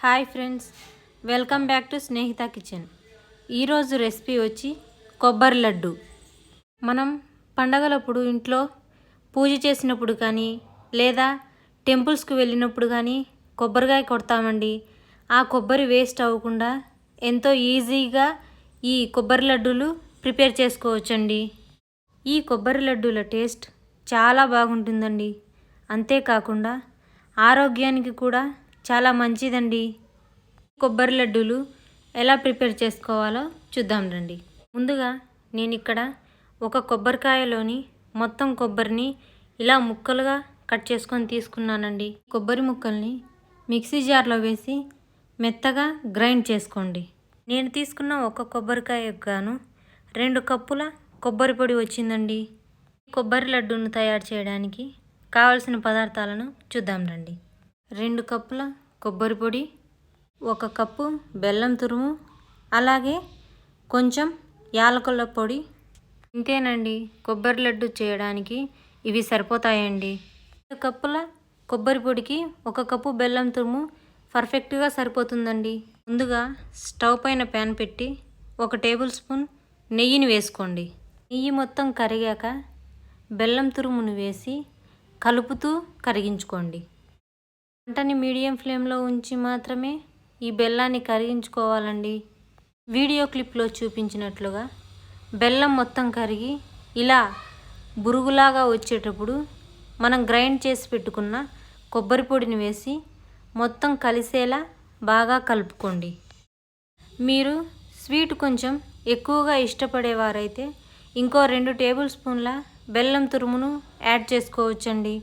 Hi friends welcome back to Snehitha kitchen. ఈరోజు recipe వచ్చి కొబ్బరి లడ్డు. మనం పండగలప్పుడు ఇంట్లో పూజ చేసినప్పుడు కానీ లేదా టెంపుల్స్కి వెళ్ళినప్పుడు కానీ కొబ్బరికాయ కొడతామండి. ఆ కొబ్బరి వేస్ట్ అవ్వకుండా ఎంతో ఈజీగా ఈ కొబ్బరి లడ్డూలు ప్రిపేర్ చేసుకోవచ్చండి. ఈ కొబ్బరి లడ్డూల టేస్ట్ చాలా బాగుంటుందండి. అంతేకాకుండా ఆరోగ్యానికి కూడా చాలా మంచిదండి. కొబ్బరి లడ్డూలు ఎలా ప్రిపేర్ చేసుకోవాలో చూద్దాం రండి. ముందుగా నేను ఇక్కడ ఒక కొబ్బరికాయలోని మొత్తం కొబ్బరిని ఇలా ముక్కలుగా కట్ చేసుకొని తీసుకున్నానండి. కొబ్బరి ముక్కల్ని మిక్సీ జార్లో వేసి మెత్తగా గ్రైండ్ చేసుకోండి. నేను తీసుకున్న ఒక కొబ్బరికాయ గాను రెండు కప్పుల కొబ్బరి పొడి వచ్చిందండి. కొబ్బరి లడ్డూను తయారు చేయడానికి కావలసిన పదార్థాలను చూద్దాం రండి. రెండు కప్పుల కొబ్బరి పొడి ఒక కప్పు బెల్లం తురుము అలాగే కొంచెం యాలకుల పొడి. ఇంతేనండి కొబ్బరి లడ్డు చేయడానికి ఇవి సరిపోతాయండి. రెండు కప్పుల కొబ్బరి పొడికి ఒక కప్పు బెల్లం తురుము పర్ఫెక్ట్గా సరిపోతుందండి. ముందుగా స్టవ్ పైన ప్యాన్ పెట్టి ఒక టేబుల్ స్పూన్ నెయ్యిని వేసుకోండి. నెయ్యి మొత్తం కరిగాక బెల్లం తురుమును వేసి కలుపుతూ కరిగించుకోండి. మంటని మీడియం ఫ్లేమ్లో ఉంచి మాత్రమే ఈ బెల్లాన్ని కరిగించుకోవాలండి. వీడియో క్లిప్లో చూపించినట్లుగా బెల్లం మొత్తం కరిగి ఇలా బురుగులాగా వచ్చేటప్పుడు మనం గ్రైండ్ చేసి పెట్టుకున్న కొబ్బరి పొడిని వేసి మొత్తం కలిసేలా బాగా కలుపుకోండి. మీరు స్వీట్ కొంచెం ఎక్కువగా ఇష్టపడేవారైతే ఇంకో రెండు టేబుల్ స్పూన్ల బెల్లం తురుమును యాడ్ చేసుకోవచ్చండి.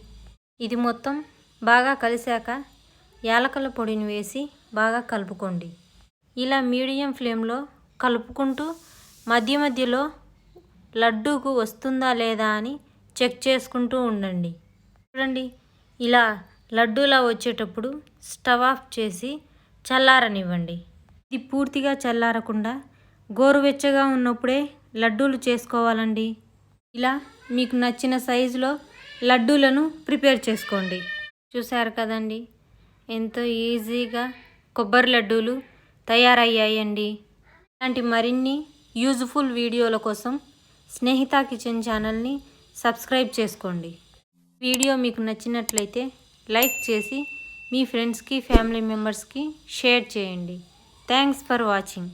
ఇది మొత్తం బాగా కలిసాక యాలకల పొడిని వేసి బాగా కలుపుకోండి. ఇలా మీడియం ఫ్లేమ్లో కలుపుకుంటూ మధ్య మధ్యలో లడ్డూకు వస్తుందా లేదా అని చెక్ చేసుకుంటూ ఉండండి. చూడండి ఇలా లడ్డూలా వచ్చేటప్పుడు స్టవ్ ఆఫ్ చేసి చల్లారనివ్వండి. ఇది పూర్తిగా చల్లారకుండా గోరువెచ్చగా ఉన్నప్పుడే లడ్డూలు చేసుకోవాలండి. ఇలా మీకు నచ్చిన సైజులో లడ్డూలను ప్రిపేర్ చేసుకోండి. చూసారు కదండి. ఎంతో ఈజీగా కొబ్బరి లడ్డూలు తయారయ్యాయండి. ఇలాంటి మరిన్ని యూజ్ఫుల్ వీడియోల కోసం స్నేహిత కిచెన్ ఛానల్ని సబ్స్క్రైబ్ చేసుకోండి. వీడియో మీకు నచ్చినట్లయితే లైక్ చేసి మీ ఫ్రెండ్స్కి ఫ్యామిలీ మెంబర్స్కి షేర్ చేయండి. Thanks for watching.